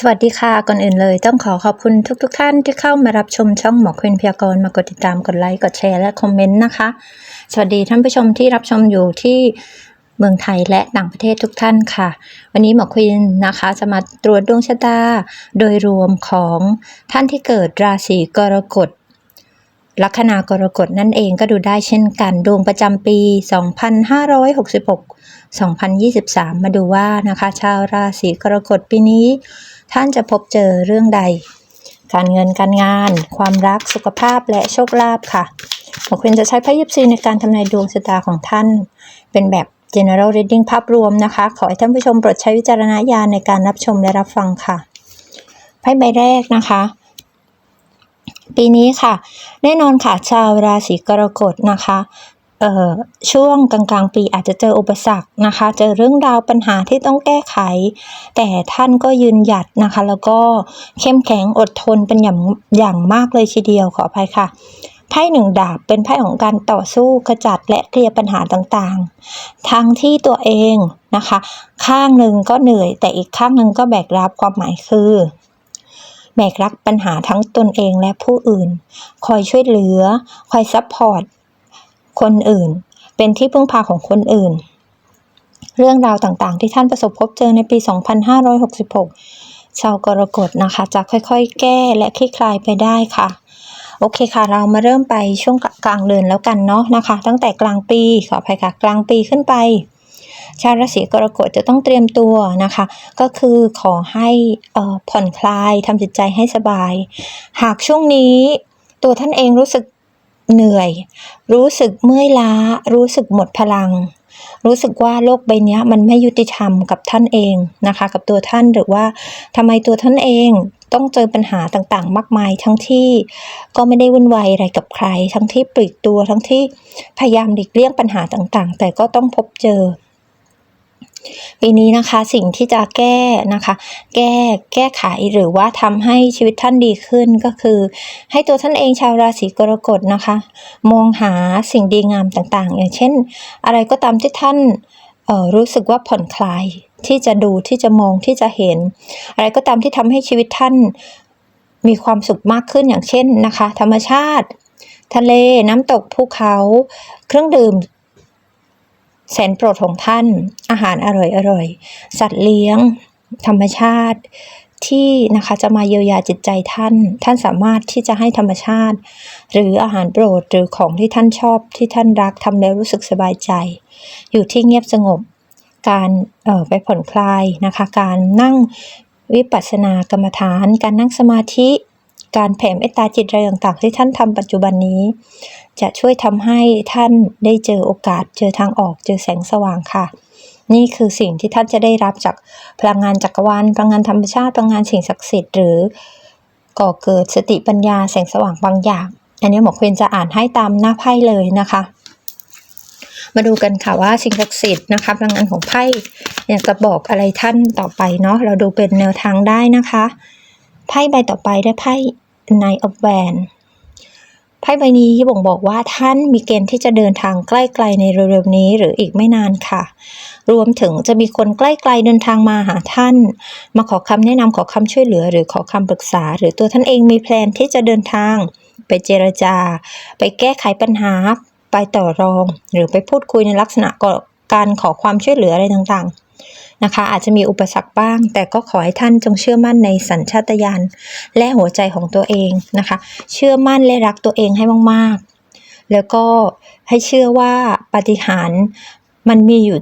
สวัสดีค่ะ ก่อนอื่นเลยต้องขอขอบคุณทุกๆทท่านที่เข้ามารับชมช่องหมอควินพยากรณ์มากดติดตามกดไลค์กดแชร์และคอมเมนต์นะคะ สวัสดีท่านผู้ชมที่รับชมอยู่ที่เมืองไทยและต่างประเทศทุกท่านค่ะ วันนี้หมอควินนะคะจะมาตรวจดวงชะตา โดยรวมของท่านที่เกิดราศีกรกฎลัคนากรกฎนั่นเองก็ดูได้เช่นกัน ดวงประจำปี 2566 2023 มาดูว่านะคะ ชาวราศีกรกฎปีนี้ ท่านจะพบเจอเรื่องใด การเงินการงาน ความรักสุขภาพและโชคลาภค่ะหมอควินจะใช้ไพ่ยิปซีในการทำนายดวงชะตาของท่าน เป็นแบบ general reading ภาพรวมนะคะ ขอให้ท่านผู้ชมโปรดใช้วิจารณญาณในการรับชมและรับฟังค่ะไพ่ใบแรกนะคะปีนี้ค่ะ แน่นอนค่ะ ชาวราศีกรกฎนะคะ ช่วงกลางๆ ปีอาจจะเจออุปสรรคนะคะ เจอเรื่องราวปัญหาที่ต้องแก้ไข แต่ท่านก็ยืนหยัดนะคะ แล้วก็เข้มแข็งอดทนเป็นอย่างอย่างมากเลยทีเดียวขออภัยค่ะไพ่หนึ่งดาบเป็นไพ่ของการต่อสู้ขจัดและเคลียร์ปัญหาต่างๆ ทั้งที่ตัวเองนะคะ ข้างหนึ่งก็เหนื่อย แต่อีกข้างหนึ่งก็แบกรับความหมายคือแบกรับปัญหาทั้งตนเองและผู้อื่น คอยช่วยเหลือ คอยซัพพอร์ต คนอื่น เป็นที่พึ่งพาของคนอื่น เรื่องราวต่างๆ ที่ท่านประสบพบเจอในปี 2566 ชาวกรกฎนะคะ จะค่อยๆ แก้และคลี่คลายไปได้ค่ะ โอเคค่ะ เรามาเริ่มไปช่วงกลางเดือนแล้วกันเนาะนะคะ ตั้งแต่กลางปีขออภัยค่ะ กลางปีขึ้นไป ชาวราศีกรกฎจะต้องเตรียมตัวนะคะ ก็คือขอให้ผ่อนคลายทำจิตใจให้สบาย หากช่วงนี้ตัวท่านเองรู้สึก เหนื่อย รู้สึกเมื่อยล้า รู้สึกหมดพลัง รู้สึกว่าโลกใบนี้มันไม่ยุติธรรมกับท่านเองนะคะ กับตัวท่านหรือว่าทำไมตัวท่านเองต้องเจอปัญหาต่างๆ มากมายทั้งที่ก็ไม่ได้วุ่นวายอะไรกับใคร ทั้งที่ปลีกตัวทั้งที่พยายามหลีกเลี่ยงปัญหาต่างๆ แต่ก็ต้องพบเจอ ปีนี้นะคะสิ่งที่จะแก้นะคะ แก้แก้ไขหรือว่าทำให้ชีวิตท่านดีขึ้นก็คือ ให้ตัวท่านเองชาวราศีกรกฎนะคะ มองหาสิ่งดีงามต่างๆ อย่างเช่น อะไรก็ตามที่ท่านรู้สึกว่าผ่อนคลายที่จะดูที่จะมองที่จะเห็น อะไรก็ตามที่ทำให้ชีวิตท่านมีความสุขมากขึ้นอย่างเช่นนะคะ ธรรมชาติ ทะเลน้ำตกภูเขา เครื่องดื่ม แสนโปรดของท่าน อาหารอร่อยอร่อย สัตว์เลี้ยง ธรรมชาติ ที่นะคะจะมาเยียวยาจิตใจท่าน ท่านสามารถที่จะให้ธรรมชาติ หรืออาหารโปรดหรือของที่ท่านชอบที่ท่านรักทำแล้วรู้สึกสบายใจ อยู่ที่เงียบสงบ การออไปผ่อนคลายนะคะ การนั่งวิปัสสนากรรมฐาน การนั่งสมาธิ การแผ่เมตตาจิตอะไรต่างๆ ที่ท่านทำปัจจุบันนี้ จะช่วยทำให้ท่านได้เจอโอกาส เจอทางออก เจอแสงสว่างค่ะ นี่คือสิ่งที่ท่านจะได้รับจากพลังงานจักรวาลพลังงานธรรมชาติพลังงานสิ่งศักดิ์สิทธิ์หรือก่อเกิดสติปัญญาแสงสว่างบางอย่าง อันนี้หมอควินจะอ่านให้ตามหน้าไพ่เลยนะคะ มาดูกันค่ะว่าสิ่งศักดิ์สิทธิ์นะคะพลังงานของไพ่อยากจะบอกอะไรท่านต่อไปเนาะเราดูเป็นแนวทางได้นะคะ ไพ่ใบต่อไปได้ไพ่ Knight of Wands ไพ่ใบนี้บ่งบอกว่าท่านมีเกณฑ์ที่จะเดินทางใกล้ๆในเร็วๆนี้หรืออีกไม่นานค่ะ รวมถึงจะมีคนใกล้ๆเดินทางมาหาท่าน มาขอคำแนะนำขอคำช่วยเหลือ หรือขอคำปรึกษา หรือตัวท่านเองมีแพลนที่จะเดินทาง ไปเจรจา ไปแก้ไขปัญหา ไปต่อรอง หรือไปพูดคุยในลักษณะการขอความช่วยเหลืออะไรต่างๆ นะคะ อาจจะมีอุปสรรคบ้าง แต่ก็ขอให้ท่านจงเชื่อมั่นในสัญชาตญาณและหัวใจของตัวเองนะคะ เชื่อมั่นและรักตัวเองให้มากๆ แล้วก็ให้เชื่อว่าปฏิหารมันมีอยู่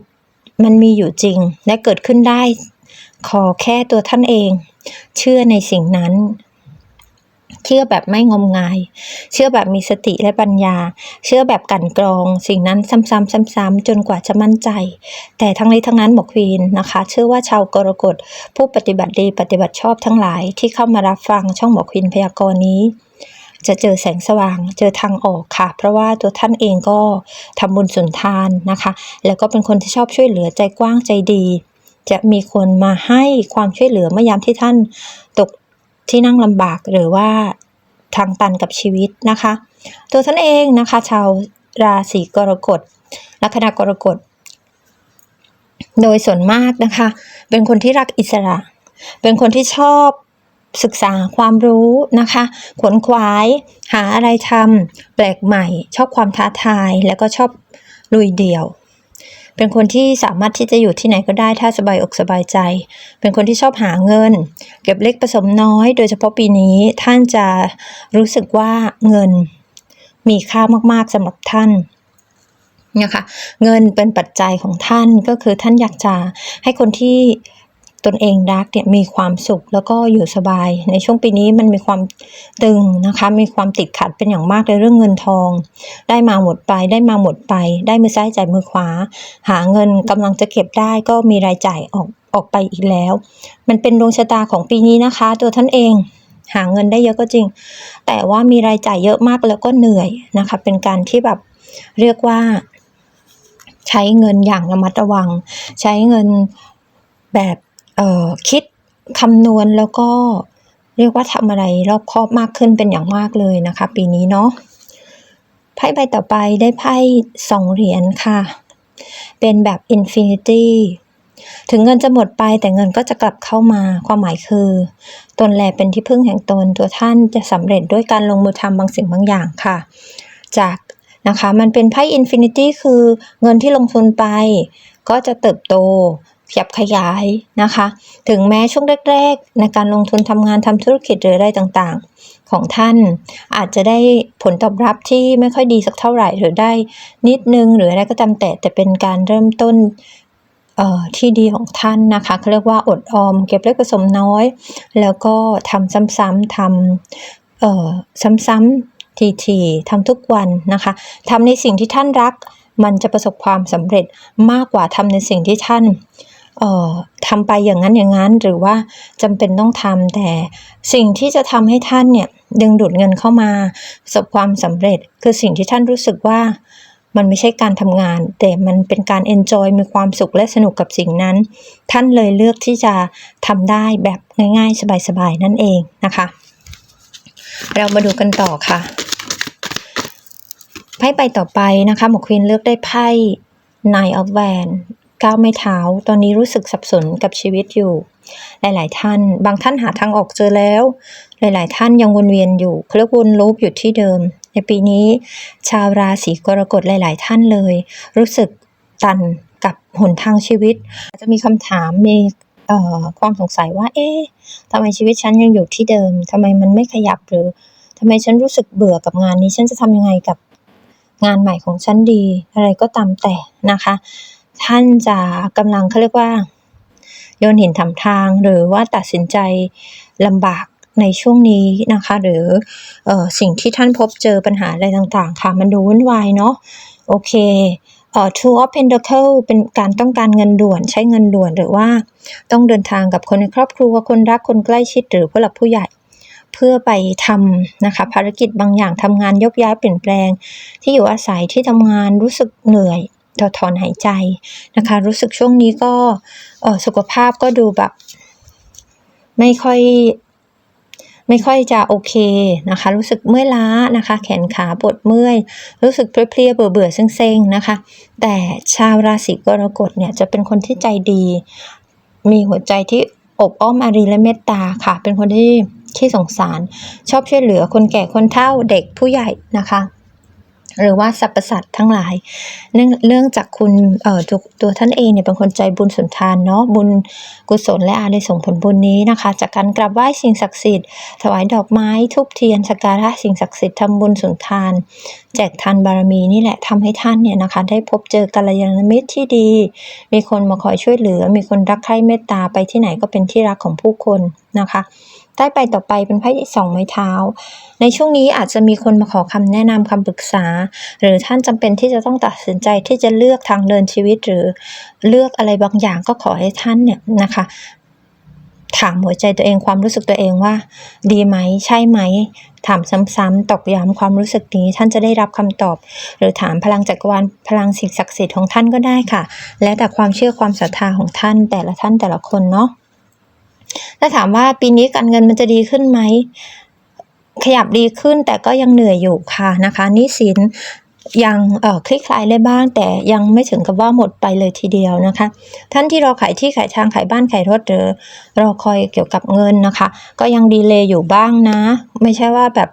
มันมีอยู่จริงและเกิดขึ้นได้ ขอแค่ตัวท่านเอง เชื่อในสิ่งนั้น เชื่อแบบไม่งมงาย เชื่อแบบมีสติและปัญญา เชื่อแบบกันกรอง สิ่งนั้นซ้ำๆซ้ำๆจนกว่าจะมั่นใจ แต่ทั้งนี้ทั้งนั้นบอกควีนนะคะ เชื่อว่าชาวกรกฎผู้ปฏิบัติดีปฏิบัติชอบทั้งหลายที่เข้ามารับฟังช่องบอกควีนพยากรณ์นี้จะเจอแสงสว่าง เจอทางออกค่ะ เพราะว่าตัวท่านเองก็ทำบุญสุนทานนะคะ แล้วก็เป็นคนที่ชอบช่วยเหลือใจกว้างใจดี จะมีคนมาให้ความช่วยเหลือเมื่อยามที่ท่านตก ที่นั่งลำบากหรือว่าทางตันกับชีวิตนะคะ ตัวท่านเองนะคะ ชาวราศีกรกฎลัคนากรกฎ โดยส่วนมากนะคะ เป็นคนที่รักอิสระ เป็นคนที่ชอบศึกษาความรู้นะคะ ขวนขวาย หาอะไรทำแปลกใหม่ ชอบความท้าทาย แล้วก็ชอบลุยเดี่ยว เป็นคนที่สามารถที่จะอยู่ที่ไหนก็ได้ถ้าสบายอกสบายใจ เป็นคนที่ชอบหาเงิน เก็บเล็กผสมน้อย โดยเฉพาะปีนี้ท่านจะรู้สึกว่าเงินมีค่ามากๆสำหรับท่านนะคะเงินเป็นปัจจัยของท่านก็คือท่านอยากจะให้คนที่ ตนเองรักเนี่ยมีความสุขแล้วก็อยู่สบาย ในช่วงปีนี้มันมีความตึงนะคะ มีความติดขัดเป็นอย่างมากในเรื่องเงินทอง ได้มาหมดไป ได้มาหมดไป ได้มือซ้ายจ่ายมือขวา หาเงินกำลังจะเก็บได้ก็มีรายจ่ายออกออกไปอีกแล้ว มันเป็นดวงชะตาของปีนี้นะคะ ตัวท่านเองหาเงินได้เยอะก็จริง แต่ว่ามีรายจ่ายเยอะมากแล้วก็เหนื่อยนะคะ เป็นการที่แบบเรียกว่า ใช้เงินอย่างระมัดระวัง ใช้เงินแบบ คิดคำนวณแล้วก็เรียกว่าทำอะไรรอบคอบมากขึ้นเป็นอย่างมากเลยนะคะ ปีนี้เนาะไพ่ใบต่อไปได้ไพ่สองเหรียญค่ะ เป็นแบบ Infinity ถึงเงินจะหมดไปแต่เงินก็จะกลับเข้ามาความหมายคือ ตนแลเป็นที่พึ่งแห่งตนตัวท่านจะสำเร็จด้วยการลงมือทำบางสิ่งบางอย่างค่ะ จากนะคะมันเป็นไพ่อินฟินิตี้คือเงินที่ลงทุนไป ก็จะเติบโต ขยับขยายนะคะ ถึงแม้ช่วงแรก ๆ ในการลงทุนทำงานทำธุรกิจหรืออะไรต่างๆ ของท่านอาจจะได้ผลตอบรับที่ไม่ค่อยดีสักเท่าไหร่หรือได้นิดนึงหรืออะไรก็ตามแต่แต่เป็นการเริ่มต้นที่ดีของท่านนะคะเขาเรียกว่าอดออม เก็บเล็กผสมน้อย แล้วก็ทำซ้ำๆทำซ้ำๆทีๆทำทุกวันนะคะทำในสิ่งที่ท่านรักมันจะประสบความสำเร็จมากกว่าทำในสิ่งที่ท่าน ทำไปอย่างนั้นอย่างนั้น หรือว่าจำเป็นต้องทำแต่สิ่งที่จะทำให้ท่านเนี่ยดึงดูดเงินเข้ามาประสบความสำเร็จ คือสิ่งที่ท่านรู้สึกว่ามันไม่ใช่การทำงาน แต่มันเป็นการ enjoy มีความสุขและสนุกกับสิ่งนั้น ท่านเลยเลือกที่จะทำได้แบบง่าย ๆ สบายๆนั่นเองนะคะ เรามาดูกันต่อค่ะไพ่ใบต่อไปนะคะหมอควีนเลือกได้ไพ่ Nine of Wands ก้าวไม่เท้า ตอนนี้รู้สึกสับสนกับชีวิตอยู่ หลาย ๆ ท่าน บางท่านหาทางออกเจอแล้ว หลาย ๆ ท่านยังวนเวียนอยู่เขาเรียกวนลูปอยู่ที่เดิม ในปีนี้ ชาวราศีกรกฎหลาย ๆ ท่านเลย รู้สึกตันกับหนทางชีวิตอาจจะมีคำถามมีความสงสัยว่า เอ๊ะทำไมชีวิตฉันยังอยู่ที่เดิมทำไมมันไม่ขยับหรือทำไมฉันรู้สึกเบื่อกับงานนี้ ฉันจะทำยังไงกับงานใหม่ของฉันดี อะไรก็ตามแต่นะคะ ท่านจะกำลังเขาเรียกว่าโยนหินถามทาง หรือว่าตัดสินใจลำบากในช่วงนี้นะคะ หรือออสิ่งที่ท่านพบเจอปัญหาอะไรต่างๆ ค่ะ มันดูวุ่นวายเนาะโอเคเอ่อ two of pentacle เป็นการต้องการเงินด่วนใช้เงินด่วนหรือว่าต้องเดินทางกับคนในครอบครัวคนรักคนใกล้ชิดหรือผู้หลักผู้ใหญ่เพื่อไปทำนะคะภารกิจบางอย่างทำงานยกย้ายเปลี่ยนแปลง ที่อยู่อาศัยที่ทำงานรู้สึกเหนื่อย ถอดถอนหายใจนะคะ รู้สึกช่วงนี้ก็สุขภาพก็ดูแบบ ไม่ค่อยไม่ค่อยจะโอเคนะคะ รู้สึกเมื่อยล้านะคะ แขนขาปวดเมื่อย รู้สึกเพลียๆเบื่อเซ็งๆนะคะ แต่ชาวราศีกรกฎเนี่ยจะเป็นคนที่ใจดี มีหัวใจที่อบอ้อมอารีและเมตตาค่ะ เป็นคนที่ที่สงสาร ชอบช่วยเหลือคนแก่คนเฒ่าเด็กผู้ใหญ่นะคะ หรือว่าสรรพสัตว์ทั้งหลาย เนื่องเนื่องจากคุณเอ่อตัวตัวท่านเองเนี่ยเป็นคนใจบุญสุนทานเนาะบุญกุศลและอานิสงผลบุญนี้นะคะ จากการกราบไหว้สิ่งศักดิ์สิทธิ์ถวายดอกไม้ทูบเทียนสักการะสิ่งศักดิ์สิทธิ์ทำบุญสุนทาน แจกทานบารมีนี่แหละทำให้ท่านเนี่ยนะคะ ได้พบเจอกัลยาณมิตรที่ดี มีคนมาคอยช่วยเหลือ มีคนรักใคร่เมตตาไปที่ไหนก็เป็นที่รักของผู้คนนะคะ ใต้ไปต่อไปเป็นไพ่สองไม้เท้า ในช่วงนี้อาจจะมีคนมาขอคำแนะนำคำปรึกษา หรือท่านจำเป็นที่จะต้องตัดสินใจที่จะเลือกทางเดินชีวิตหรือเลือกอะไรบางอย่างก็ขอให้ท่านเนี่ยนะคะ ถามหัวใจตัวเองความรู้สึกตัวเองว่า ดีไหมใช่ไหม ถามซ้ำๆตอกย้ำความรู้สึกนี้ท่านจะได้รับคำตอบ หรือถามพลังจักรวาลพลังสิ่งศักดิ์สิทธิ์ของท่านก็ได้ค่ะ แล้วแต่ความเชื่อความศรัทธาของท่านแต่ละท่านแต่ละคนเนาะ ถ้าถามว่าปีนี้การเงินมันจะดีขึ้นไหม ขยับดีขึ้นแต่ก็ยังเหนื่อยอยู่ค่ะนะคะนี่สินยังคลี่คลายได้บ้าง แต่ยังไม่ถึงกับว่าหมดไปเลยทีเดียวนะคะ ท่านที่รอขายที่ขายทางขายบ้านขายรถหรือรอคอยเกี่ยวกับเงินนะคะ ก็ยังดีเลย์อยู่บ้างนะ ไม่ใช่ว่าแบบ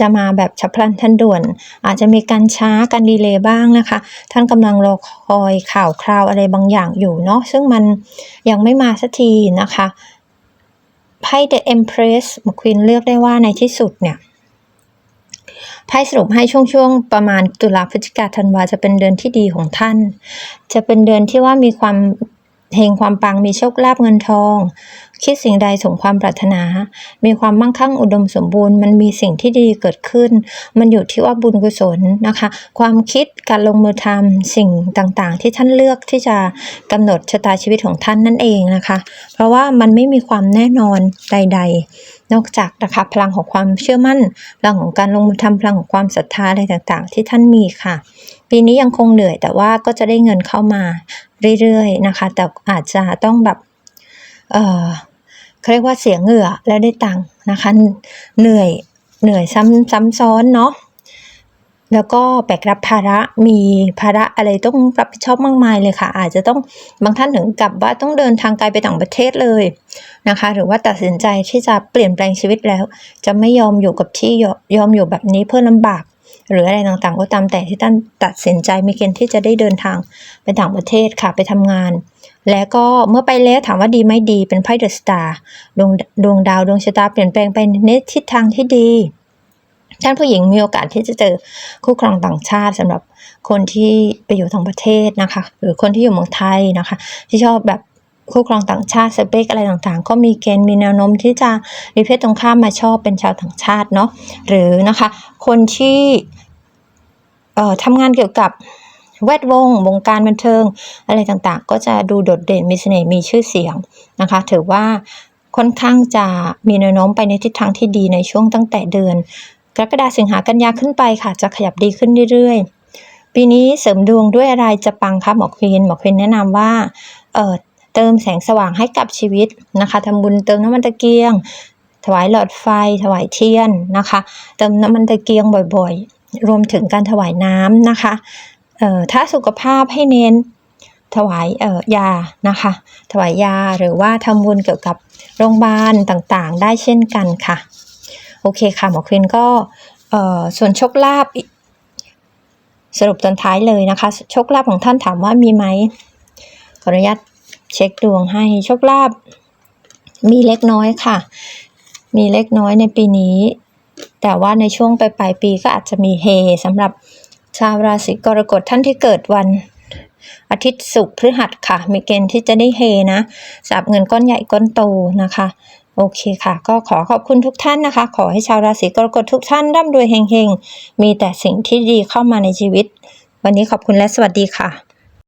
จะมาแบบฉับพลันทันด่วน อาจจะมีการช้าการดีเลย์บ้างนะคะ ท่านกำลังรอคอยข่าวคราวอะไรบางอย่างอยู่เนาะซึ่งมันยังไม่มาสักทีนะคะไพ่ The Empress ควีนเลือกได้ว่าในที่สุดเนี่ยไพ่สรุปให้ช่วงๆประมาณตุลาพฤศจิกาธันวาจะเป็นเดือนที่ดีของท่าน จะเป็นเดือนที่ว่ามีความเฮงความปังมีโชคลาภเงินทอง คิดสิ่งใดสมความปรารถนา มีความมั่งคั่งอุดมสมบูรณ์ มันมีสิ่งที่ดีเกิดขึ้น มันอยู่ที่ว่าบุญกุศลนะคะ ความคิดการลงมือทำสิ่งต่างๆ ที่ท่านเลือกที่จะกำหนดชะตาชีวิตของท่านนั่นเองนะคะ เพราะว่ามันไม่มีความแน่นอนใด ๆ นอกจากนะคะพลังของความเชื่อมั่นพลังของการลงมือทำพลังของความศรัทธาอะไรต่างๆ ที่ท่านมีค่ะปีนี้ยังคงเหนื่อยแต่ว่าก็จะได้เงินเข้ามาเรื่อยๆนะคะ แต่อาจจะต้องแบบ เออ เขาเรียกว่าเสียเหงื่อแล้วได้ตังค์นะคะ เหนื่อยเหนื่อยซ้ำซ้ำซ้อนเนาะแล้วก็แบกรับภาระมีภาระอะไรต้องรับผิดชอบมากมายเลยค่ะ อาจจะต้องบางท่านถึงกับว่าต้องเดินทางไกลไปต่างประเทศเลยนะคะ หรือว่าตัดสินใจที่จะเปลี่ยนแปลงชีวิตแล้ว จะไม่ยอมอยู่กับที่ยยอมอยู่แบบนี้เพื่อลำบาก หรืออะไรต่างๆ ก็ตามแต่ที่ท่านตัดสินใจมีเกณฑ์ที่จะได้เดินทางไปต่างประเทศค่ะไปทำงาน แล้วก็เมื่อไปแล้วถามว่าดีไม่ดีเป็นไพ่เดอะสตาร์ดวงดวงดาวดวงชะตาเปลี่ยนแปลงไปในทิศทางที่ดีท่านผู้หญิงมีโอกาสที่จะเจอคู่ครองต่างชาติสำหรับคนที่ไปอยู่ต่างประเทศนะคะ หรือคนที่อยู่เมืองไทยนะคะ ที่ชอบแบบคู่ครองต่างชาติสเปคอะไรต่างๆ ก็มีเกณฑ์มีแนวโน้มที่จะมีเพศตรงข้ามมาชอบเป็นชาวต่างชาติเนาะหรือนะคะ คนที่เอ่อทำงานเกี่ยวกับ แวดวง วงการบันเทิง อะไรต่างๆ ก็จะดูโดดเด่นมีเสน่ห์มีชื่อเสียงนะคะ ถือว่าค่อนข้างจะมีแนวโน้มไปในทิศทางที่ดีในช่วงตั้งแต่เดือน กรกฎาสิงหากันยาขึ้นไปค่ะ จะขยับดีขึ้นเรื่อยๆ ปีนี้เสริมดวงด้วยอะไรจะปังคะหมอควีนหมอควีนแนะนำว่าเออเติมแสงสว่างให้กับชีวิตนะคะทำบุญเติมน้ำมันตะเกียง ถวายหลอดไฟ ถวายเทียนนะคะ เติมน้ำมันตะเกียงบ่อยๆ รวมถึงการถวายน้ำนะคะ ออถ้าสุขภาพให้เน้นถวายเอ่อยานะคะ ถวายยาหรือว่าทำบุญเกี่ยวกับโรงพยาบาลต่างๆ ได้เช่นกันค่ะ โอเคค่ะหมอควินก็เอ่อส่วนโชคลาภสรุปตอนท้ายเลยนะคะโชคลาภของท่านถามว่ามีไหมขออนุญาตเช็คดวงให้โชคลาภมีเล็กน้อยค่ะ มีเล็กน้อยในปีนี้ แต่ว่าในช่วงปลายปลายปีก็อาจจะมีเฮสำหรับ ชาวราศีกรกฎท่านที่เกิดวันอาทิตย์ศุกร์พฤหัสค่ะ มีเกณฑ์ที่จะได้เฮนะสับเงินก้อนใหญ่ก้อนโตนะคะ โอเคค่ะ ก็ขอขอบคุณทุกท่านนะคะ ขอให้ชาวราศีกรกฎทุกท่านร่ำรวยเฮงๆ มีแต่สิ่งที่ดีเข้ามาในชีวิต วันนี้ขอบคุณและสวัสดีค่ะ